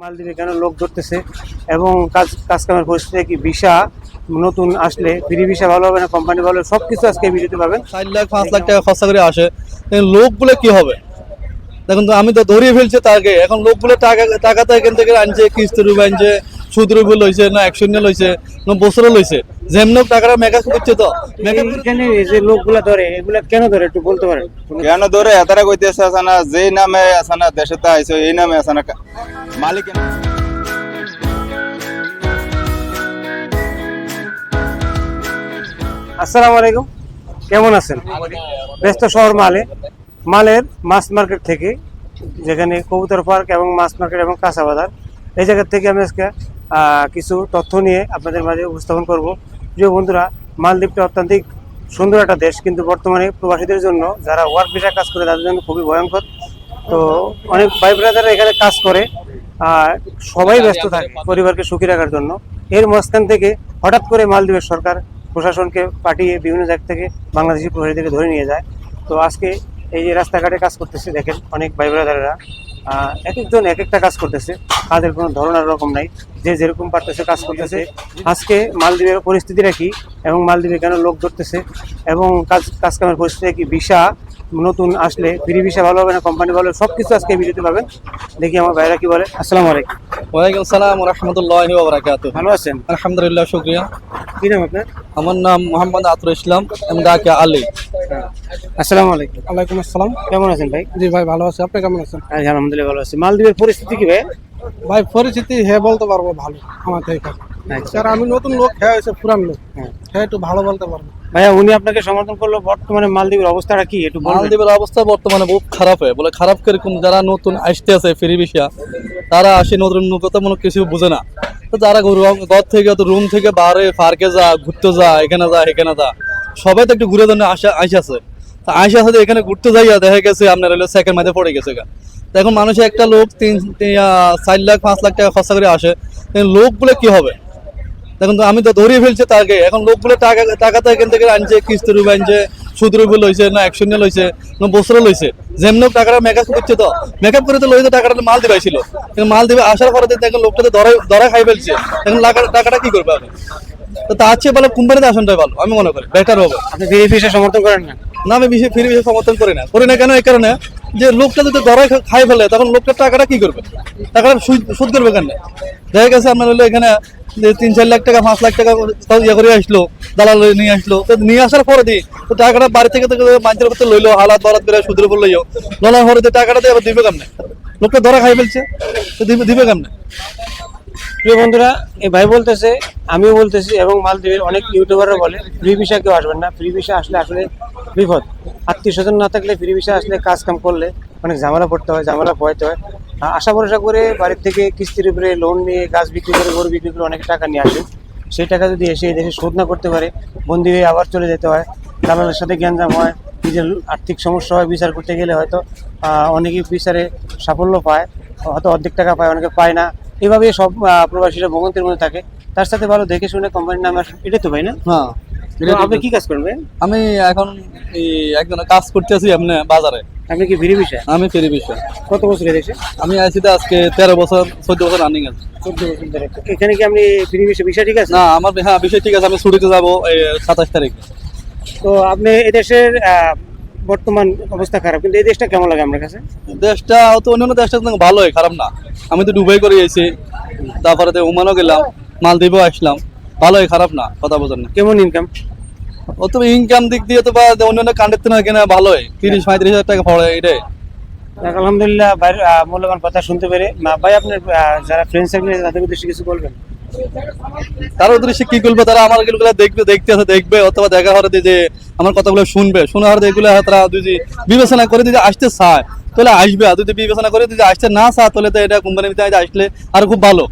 মালদ্বীপে কেন লোক ধরতেছে? এবং কাজ কাজকামের পরিস্থিতি কি ভিসা নতুন আসলে? ফ্রি ভিসা ভালো হবে না কোম্পানি ভালো হবে? সবকিছু আজকে ভিডিওতে পাবেন। চার লাখ, পাঁচ লাখ টাকা খরচা করে আসে। লোক লোকগুলো কি হবে? দেখুন তো, আমি তো ধরিয়ে ফেলছি তাকে। এখন লোকগুলো টাকা টাকা তো এখান থেকে আনছে কিস্তি রূপ আনছে। সুদ রুপে লইছে না একশো নিয়ে লইছে না বছরে লইছে। যেমন হোক টাকাটা মেকআপ করছে তো। এখানে এই যে লোকগুলা ধরে এগুলা কেন ধরে একটু বলতে পারেন? কেন ধরে? এতারা কইতেছে আছে না যেই নামে আছে না দেশে তা আইছে এই নামে আছে না মালিক আসসালামু আলাইকুম। কেমন আছেন? ব্যস্ত শহর মালে। মালের মাছ মার্কেট থেকে যেখানে কবুতর পার্ক এবং মাছ মার্কেট এবং কাঁচা বাজার। এই জায়গা থেকে আমি আজকে কিছু তথ্য নিয়ে আপনাদের মাঝে উপস্থাপন করব। প্রিয় বন্ধুরা, মালদ্বীপটা অত্যাধিক সুন্দর একটা দেশ, কিন্তু বর্তমানে প্রবাসীদের জন্য যারা ওয়ার্ক ভিসা কাজ করে, তাদের জন্য খুবই ভয়ঙ্কর। তো অনেক ভাই ব্রাদাররা এখানে কাজ করে, আর সবাই ব্যস্ত থাকে পরিবারকে সুখী রাখার জন্য। এর মাঝখান থেকে হঠাৎ করে মালদ্বীপের সরকার প্রশাসনকে পাঠিয়ে বিভিন্ন জায়গা থেকে বাংলাদেশি প্রবাসীদেরকে ধরে নিয়ে যায়। তো আজকে এই যে রাস্তাঘাটে কাজ করতেছে, দেখেন অনেক ভাই ব্রাদাররা এক একজন এক একটা কাজ করতেছে। কাজের কোনো ধরনের রকম নাই। যে যেরকম পারতেছে কাজ করতেছে। আজকে মালদ্বীপের পরিস্থিতিটা কি এবং মালদ্বীপে কেন লোক ধরতেছে এবং কাজ কাজকামের পরিস্থিতি কি? ভিসা নতুন আসলে ফ্রি ভিসা ভালো হবে না কোম্পানি ভালো হবে সবকিছু আজকে ভিডিওতে পাবেন। দেখি আমার ভাইরা কি বলে। আসসালামু আলাইকুম। ওয়ালাইকুম সালাম রহমতুল্লাহ বারাকাতু ভালো আছেন? আলহামদুলিল্লাহ শুক্রিয়া। কি নাম আপনার? আমার নাম মোহাম্মদ আতর ইসলাম আমি ডাকে আলী। আসসালামু আলাইকুম। ওয়ালাইকুম আসসালাম। কেমন আছেন ভাই? জি ভাই ভালো আছি। আপনি কেমন আছেন? আলহামদুলিল্লাহ ভালো আছি। মালদ্বীপের পরিস্থিতি কি ভাই? ভাই পরিস্থিতি হে বলতে পারব ভালো আমার থেকে। আচ্ছা। কারণ আমি নতুন লোক হ্যাঁ হয়েছে পুরান লোক। হ্যাঁ। হ্যাঁ একটু ভালো বলতে পারব। ভাইয়া, উনি আপনাকে সমর্থন করল, বর্তমানে মালদ্বীপের অবস্থাটা কি? একটু মালদ্বীপের অবস্থা বর্তমানে খুব খারাপ হয়, বলে খারাপ কীরকম যারা নতুন আসতে আছে ফেরি বিষয়া, তারা আসে নতুন কথা মনে কিছু বুঝে না। তো যারা ঘর থেকে, তো রুম থেকে বাইরে পার্কে যা, ঘুরতে যা, এখানে যা এখানে যা, সবাই তো একটু ঘুরে ধরে আসা, আসে তা আসে আসে এখানে ঘুরতে যাইয়া দেখা গেছে আপনার হলো সেকেন্ড মাঝে পড়ে গেছে এখন মানুষের একটা লোক তিন চার লাখ, পাঁচ লাখ টাকা খরচা করে আসে এখন লোকগুলো কি হবে? দেখুন তো আমি তো ধরিয়ে ফেলছি তাকে। এখন লোকগুলো টাকা টাকা তো এখান থেকে আনছে কিস্তি রুপে আনছে সুদ রুপে লইছে না একশো নিয়ে লইছে না বছরে লইছে। যেমন টাকাটা মেকআপ করছে তো। মেকআপ করে তো লইতে টাকাটা মাল দিবে ছিল এখন মাল দিবে আসার পরে দেখেন লোকটা তো ধরা ধরা খাই ফেলছে। এখন টাকাটা কি করবে আপনি তো তার চেয়ে ভালো কোম্পানিতে আসনটাই ভালো আমি মনে করি। বেটার হবে। আপনি ফ্রি ভিসা সমর্থন করেন না? না আমি ফিরে বেশি সমর্থন করি না। করি না কেন? এই কারণে যে লোকটা যদি ধরাই খা- খাই ফেলে, তখন লোকটার টাকাটা কি করবে? টাকাটা সুদ করবে কেন? দেখা গেছে আপনার হলো এখানে তিন চার লাখ টাকা, পাঁচ লাখ টাকা ইয়ে করে আসলো, দালাল নিয়ে আসলো। তো নিয়ে আসার পরে দি তো টাকাটা বাড়ি থেকে মানুষের করতে লইলো, হালাত বারাত করে সুদের উপর লইও লওয়ার পরে টাকাটা দিয়ে আবার দিবে কেমনে? লোকটা ধরা খাই ফেলছে, তো দিবে দিবে কেমনে? প্রিয় বন্ধুরা এই ভাই বলতেছে, আমিও বলতেছি, এবং মালদ্বীপের অনেক ইউটিউবাররা বলে ফ্রি ভিসা কেউ আসবেন না। ফ্রি ভিসা আসলে আসলে বিপদ। আত্মীয় স্বজন না থাকলে ফ্রি ভিসা আসলে কাজ কাম করলে অনেক ঝামেলা পড়তে হয়, ঝামেলা পোয়াতে হয়। আশা ভরসা করে বাড়ির থেকে কিস্তির উপরে লোন নিয়ে গাছ বিক্রি করে, গরু বিক্রি করে অনেক টাকা নিয়ে আসে। সেই টাকা যদি এসে দেশে শোধ না করতে পারে, বন্দি হয়ে আবার চলে যেতে হয়। দালালের সাথে গ্যাঞ্জাম হয়, নিজের আর্থিক সমস্যা হয়, বিচার করতে গেলে হয়তো অনেকেই বিচারে সাফল্য পায়, হয়তো অর্ধেক টাকা পায়, অনেকে পায় না। এভাবে সব প্রবাসীরা ভোগান্তির মধ্যে থাকে। তার সাথে ভালো দেখে শুনে কোম্পানির নাম আসে এটাই তো ভাই না? হ্যাঁ। আপনি কি কাজ করবেন আমি এখন এই একজনের কাজ করতেছি এমনি বাজারে। আপনি কি ফ্রি ভিসা আমি ফেরি বিষয়। কত বছর এদেশে আমি আছি আজকে তেরো বছর চোদ্দ বছর রানিং আছে চোদ্দ বছর ধরে। এখানে কি আপনি ফ্রি ভিসা ভিসা ঠিক আছে? না আমার হ্যাঁ বিষয় ঠিক আছে আমি ছুটিতে যাব সাতাশ তারিখ। তো আপনি এদেশের বর্তমান অবস্থা খারাপ কিন্তু এই দেশটা কেমন লাগে আপনার কাছে? দেশটা তো অন্যান্য দেশটা তো ভালোই খারাপ না। আমি তো ডুবাই করে গেছি তারপরে তো ওমানও গেলাম মালদ্বীপও আসলাম। ভালোই খারাপ না কথা বোঝেন না। কেমন ইনকাম ও তো ইনকাম দিক দিয়ে তো বা অন্যান্য কান্ডের তো না কেনা ভালোই। তিরিশ পঁয়ত্রিশ হাজার টাকা পড়ে এটাই। আলহামদুলিল্লাহ আহ, মূল্যবান কথা শুনতে পেরে। ভাই আপনার যারা ফ্রেন্ড সার্কেল তাদের উদ্দেশ্যে কিছু বলবেন? তার উদ্দেশ্যে কি করবে তারা আমার এগুলো দেখবে দেখতে আছে দেখবে অথবা দেখা হরে যে আমার কথাগুলো শুনবে। শোনা হরে এগুলো তারা যদি বিবেচনা করে যদি আসতে চায় তাহলে আসবে। আর যদি বিবেচনা করে যদি আসতে না চায় তাহলে তো এটা কোম্পানির ভিতরে আসলে আর খুব ভালো।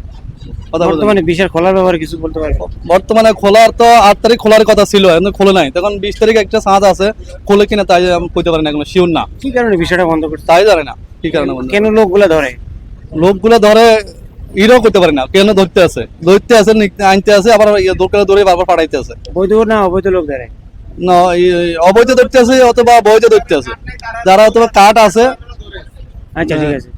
বর্তমানে বিশাল খোলার ব্যাপারে কিছু বলতে পারবেন বর্তমানে খোলার তো আট তারিখ খোলার কথা ছিল এখন খোলে নাই। তখন বিশ তারিখ একটা সাঁত আছে খোলে কিনা তাই আমি কইতে পারি না এখন শিওর না। কি কারণে বিষয়টা বন্ধ করছে তাই জানে না কি কারণে বন্ধ? কেন লোকগুলা ধরে? লোকগুলো ধরে ইরও করতে পারে না কেন ধরতে আছে? ধরতে আছে নিতে- আনতে আছে আবার ইয়ে দোকানে ধরে বারবার পাঠাইতে আছে। বৈধ না অবৈধ লোক ধরে? না অবৈধ ধরতে আছে অথবা বৈধ ধরতে আছে। যারা অথবা কাঠ আছে আচ্ছা ঠিক আছে।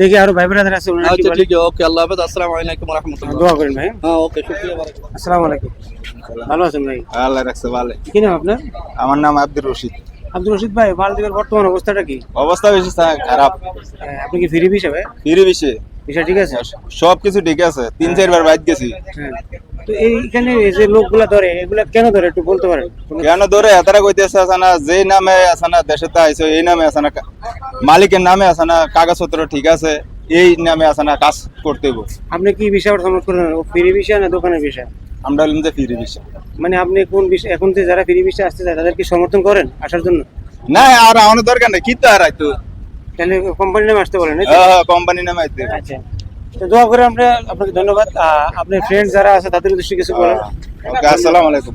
দেখি আরও ভাই ব্রাদার আছে আচ্ছা ঠিক আছে ওকে আল্লাহ হাফেজ আসসালামু আলাইকুম রহমতুল্লাহ দোয়া করেন ভাই। হ্যাঁ ওকে শুক্রিয়া। আসসালামু। আলাইকুম। ভালো আছেন ভাই? আল্লাহ রাখছে ভালো কি নাম আপনার? আমার নাম আব্দুর রশিদ। আব্দুল রশিদ ভাই মালদ্বীপের বর্তমান অবস্থাটা কি? অবস্থা বেশি খারাপ। আপনি কি ফিরি হিসাবে ফিরে বেশি বিষয় ঠিক আছে? সব কিছু ঠিক আছে তিন চারবার বাইক গেছি। হ্যাঁ। তো এইখানে যে লোকগুলা ধরে এগুলা কেন ধরে একটু বলতে পারেন? কেন ধরে? এতারা কইতেছে আছে যে নামে আইছো এই মালিকের কাগজপত্র ঠিক আছে এই নামে কাজ করতে হইব। আপনি কি বিষয় সমর্থন করেন? ফিরি বিষয় না দোকানের বিষয়? আমরা বললাম যে ফিরে বেশি মানে আপনি কোন বিষয় এখন যে যারা ফিরি বিষয় আসতে চায় তাদের কি সমর্থন করেন আসার জন্য? না আর আমাদের দরকার নেই কি তো আর আইতো? তাহলে কোম্পানির নামে আসতে বলেন এই তো? কোম্পানি নামে আইতে। আচ্ছা। তো দোয়া করে আমরা আপনাকে ধন্যবাদ। আপনার ফ্রেন্ড যারা আছে, তাদের উদ্দেশ্যে কিছু বলেন। আসসালামু আলাইকুম।